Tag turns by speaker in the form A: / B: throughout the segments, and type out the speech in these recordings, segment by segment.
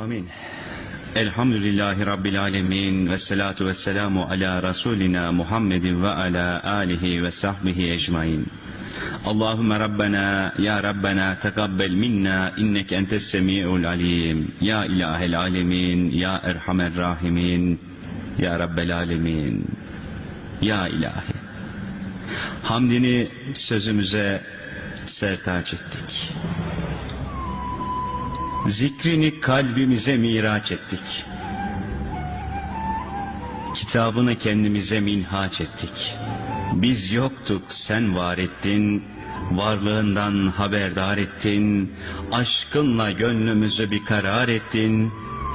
A: Amin. Elhamdülillahi Rabbil alemin ve salatu ve selamu ala Resulina Muhammedin ve ala alihi ve sahbihi ecmain. Allahümme Rabbena ya Rabbena tekabbel minna inneke entes semi'ul alim. Ya ilahel alemin ya erhamer rahimin ya Rabbel alemin. Ya ilahi. Hamdini sözümüze sertaç ettik. Zikrini kalbimize miraç ettik. Kitabını kendimize minhaç ettik. Biz yoktuk sen var ettin, varlığından haberdar ettin, aşkınla gönlümüzü bir karar ettin,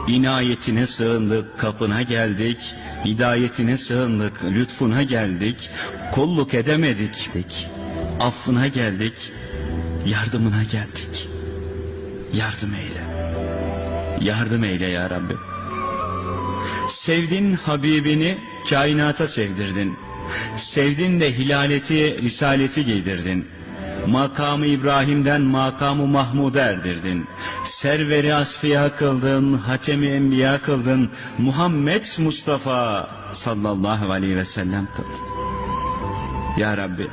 A: inayetine sığındık kapına geldik, hidayetine sığındık lütfuna geldik, kulluk edemedik, affına geldik, yardımına geldik. Yardım eyle. Yardım eyle ya Rabbi. Sevdin Habibini kainata sevdirdin. Sevdin de hilaleti, risaleti giydirdin. Makamı İbrahim'den makamı Mahmud'a erdirdin. Serveri asfiya kıldın, hatemi enbiya kıldın. Muhammed Mustafa sallallahu aleyhi ve sellem kıldın. Ya Rabbi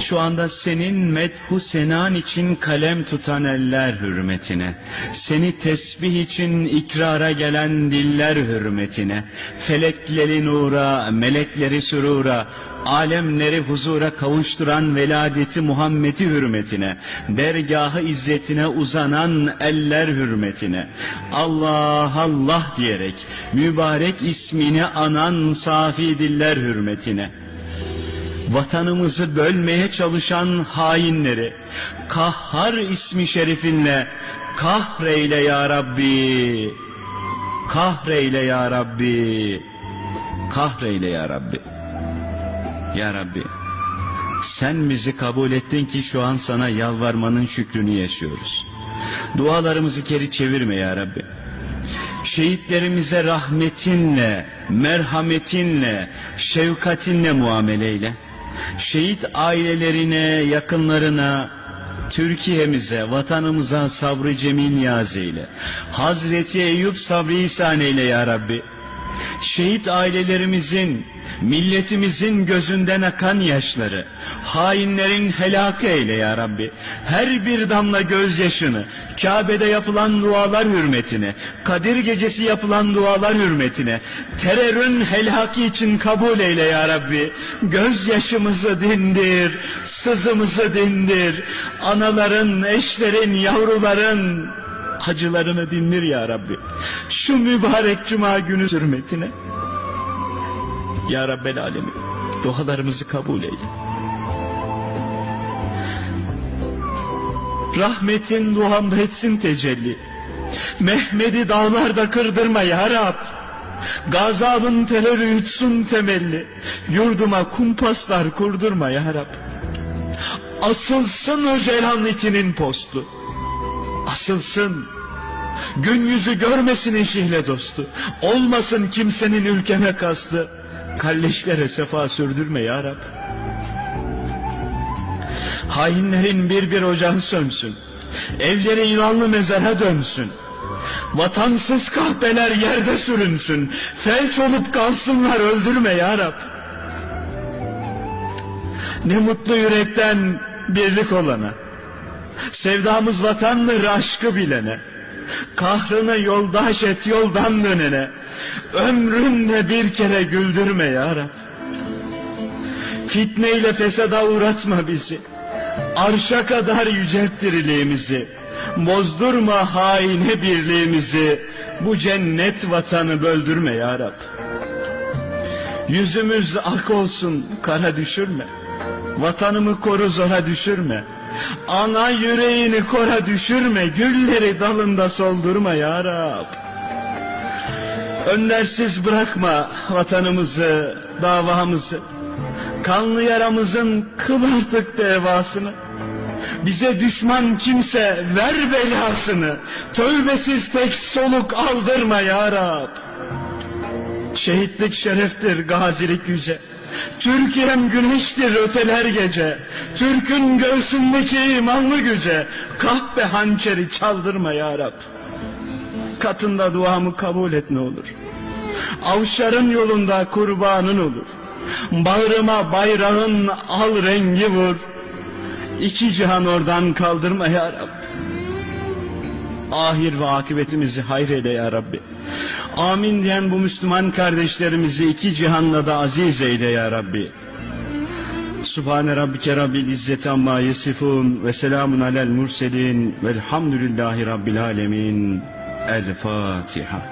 A: şu anda senin medhu senan için kalem tutan eller hürmetine, seni tesbih için ikrara gelen diller hürmetine, felekleri nura, melekleri sürura, alemleri huzura kavuşturan veladeti Muhammed'i hürmetine, dergahı izzetine uzanan eller hürmetine, Allah Allah diyerek mübarek ismini anan safi diller hürmetine, vatanımızı bölmeye çalışan hainleri kahhar ismi şerifinle kahreyle ya Rabbi kahreyle ya Rabbi kahreyle ya Rabbi ya Rabbi. Sen bizi kabul ettin ki şu an sana yalvarmanın şükrünü yaşıyoruz. Dualarımızı geri çevirme ya Rabbi. Şehitlerimize rahmetinle merhametinle şefkatinle muameleyle şehit ailelerine, yakınlarına, Türkiye'mize, vatanımıza sabrı cemil niyaz eyle. Hazreti Eyüp sabrı ihsan eyle ya Rabbi. Şehit ailelerimizin, milletimizin gözünden akan yaşları, hainlerin helakı eyle ya Rabbi. Her bir damla gözyaşını, Kabe'de yapılan dualar hürmetine, Kadir gecesi yapılan dualar hürmetine, terörün helaki için kabul eyle ya Rabbi. Gözyaşımızı dindir, sızımızı dindir. Anaların, eşlerin, yavruların acılarını dindir ya Rabbi. Şu mübarek cuma günü hürmetine. Ya Rabbel Alemin dualarımızı kabul eyle. Rahmetin duamda etsin tecelli. Mehmet'i dağlarda kırdırma ya Rab. Gazabın terörü yutsun temelli. Yurduma kumpaslar kurdurma ya Rab. Asılsın Öcalan itinin postu. Asılsın. Gün yüzü görmesin eşihle dostu. Olmasın kimsenin ülkeme kastı. Kalleşlere sefa sürdürme ya Rab. Hainlerin bir bir ocağı sönsün. Evleri ilanlı mezara dönsün. Vatansız kahpeler yerde sürünsün. Felç olup kalsınlar öldürme ya Rab. Ne mutlu yürekten birlik olana. Sevdamız vatandır aşkı bilene. Kahrını yoldaş et yoldan dönene. Ömrünle bir kere güldürme ya Rab. Fitneyle fesada uğratma bizi. Arşa kadar yücelt diriliğimizi. Bozdurma haine birliğimizi. Bu cennet vatanı böldürme ya Rab. Yüzümüz ak olsun kara düşürme. Vatanımı koru zora düşürme. Ana yüreğini kora düşürme. Gülleri dalında soldurma ya Rab. Öndersiz bırakma vatanımızı, davamızı. Kanlı yaramızın kıl artık devasını. Bize düşman kimse ver belasını. Tövbesiz tek soluk aldırma ya Rab. Şehitlik şereftir, gazilik yüce. Türkiye'm güneştir öteler gece. Türk'ün göğsündeki imanlı güce. Kahpe hançeri çaldırma ya Rab. katında duamı kabul et ne olur. Avşarın yolunda kurbanın olur. Bağrıma bayrağın al rengi vur. İki cihan oradan kaldırma ya Rabbi. Ahir ve akıbetimizi hayreyle ya Rabbi. Amin diyen bu Müslüman kardeşlerimizi iki cihanla da aziz eyle ya Rabbi. Subhane rabbike rabbil izzeti amma yesifun ve selamun alel murselin velhamdülillahi rabbil alemin. El Fatiha.